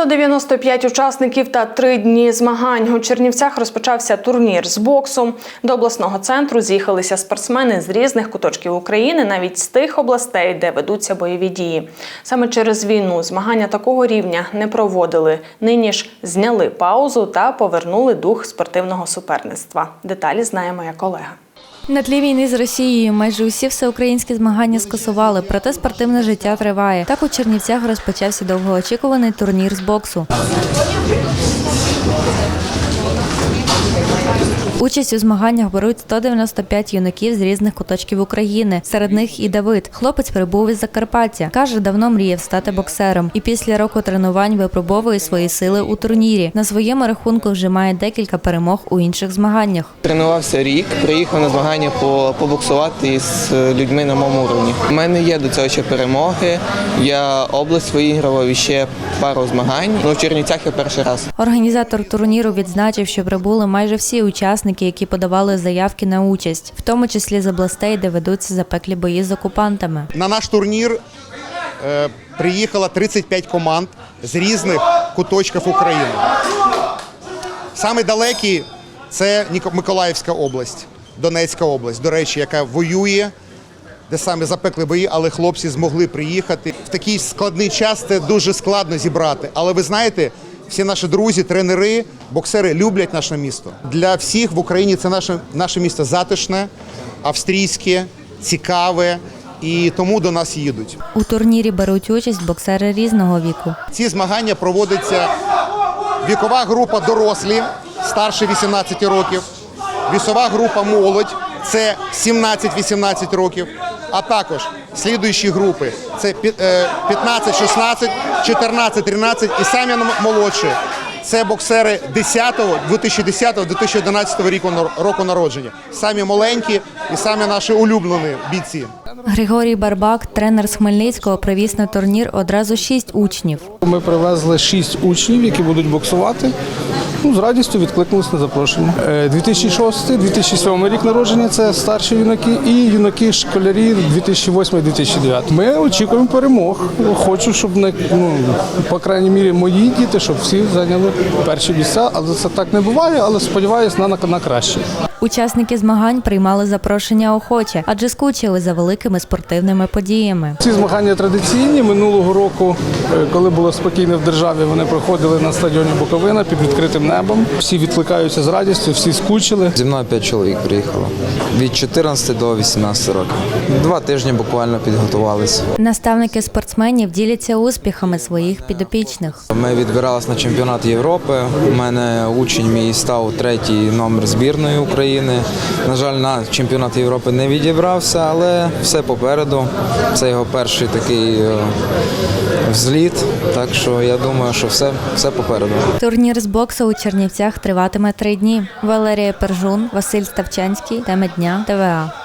195 учасників та три дні змагань. У Чернівцях розпочався турнір з боксу. До обласного центру з'їхалися спортсмени з різних куточків України, навіть з тих областей, де ведуться бойові дії. Саме через війну змагання такого рівня не проводили. Нині ж зняли паузу та повернули дух спортивного суперництва. Деталі знає моя колега. На тлі війни з Росією майже усі всеукраїнські змагання скасували, проте спортивне життя триває. Так у Чернівцях розпочався довгоочікуваний турнір з боксу. Участь у змаганнях беруть 195 юнаків з різних куточків України. Серед них і Давид. Хлопець прибув із Закарпаття. Каже, давно мріяв стати боксером. І після року тренувань випробовує свої сили у турнірі. На своєму рахунку вже має декілька перемог у інших змаганнях. Тренувався рік, приїхав на змагання побоксувати з людьми на моєму уровні. У мене є до цього ще перемоги. Я область виігрував і ще пару змагань. Ну, в Чернівцях я перший раз. Організатор турніру відзначив, що прибули майже всі учасники, які подавали заявки на участь, в тому числі з областей, де ведуться запеклі бої з окупантами. На наш турнір е, приїхало 35 команд з різних куточків України. Саме далекі це Миколаївська область, Донецька область, до речі, яка воює, де саме запекли бої, але хлопці змогли приїхати. В такий складний час це дуже складно зібрати. Але ви знаєте, всі наші друзі, тренери, боксери люблять наше місто. Для всіх в Україні це наше, наше місто затишне, австрійське, цікаве. І тому до нас їдуть. У турнірі беруть участь боксери різного віку. Ці змагання проводиться вікова група дорослі, старше 18 років, вісова група молодь, це 17-18 років, а також слідуючі групи це пі- е, 15, 16, 14, 13 і самі молодші. Це боксери 10-го, 2010 2011 року, року народження. Самі маленькі і самі наші улюблені бійці. Григорій Барбак, тренер з Хмельницького, привіз на турнір одразу шість учнів. Ми привезли шість учнів, які будуть боксувати. Ну, з радістю відкликнулися на запрошення. Е, 2006-2007 рік народження це старші юнаки, і юнаки школярі 2008-2009. Ми очікуємо перемог. Хочу, щоб не ну, по крайній мірі мої діти, щоб всі зайняли перші місця. Але це так не буває, але сподіваюся на, на краще. Учасники змагань приймали запрошення охоче, адже скучили за великими спортивними подіями. Ці змагання традиційні. Минулого року, е, коли було спокійно в державі, вони проходили на стадіоні Буковина під відкритим небом. Всі відкликаються з радістю, всі скучили. Зі мною 5 чоловік приїхало від 14 до 18 років. Два тижні буквально підготувалися. Наставники спортсменів діляться успіхами своїх підопічних. Ми відбиралися на чемпіонат Європи. У мене учень мій став третій номер збірної України. На жаль, на чемпіонат Європи не відібрався, але все попереду. Це його перший такий е, взліт. Так що я думаю, що все, все попереду. Турнір з боксу у Чернівцях триватиме три дні. Валерія Пержун, Василь Ставчанський, Теме дня ТВА.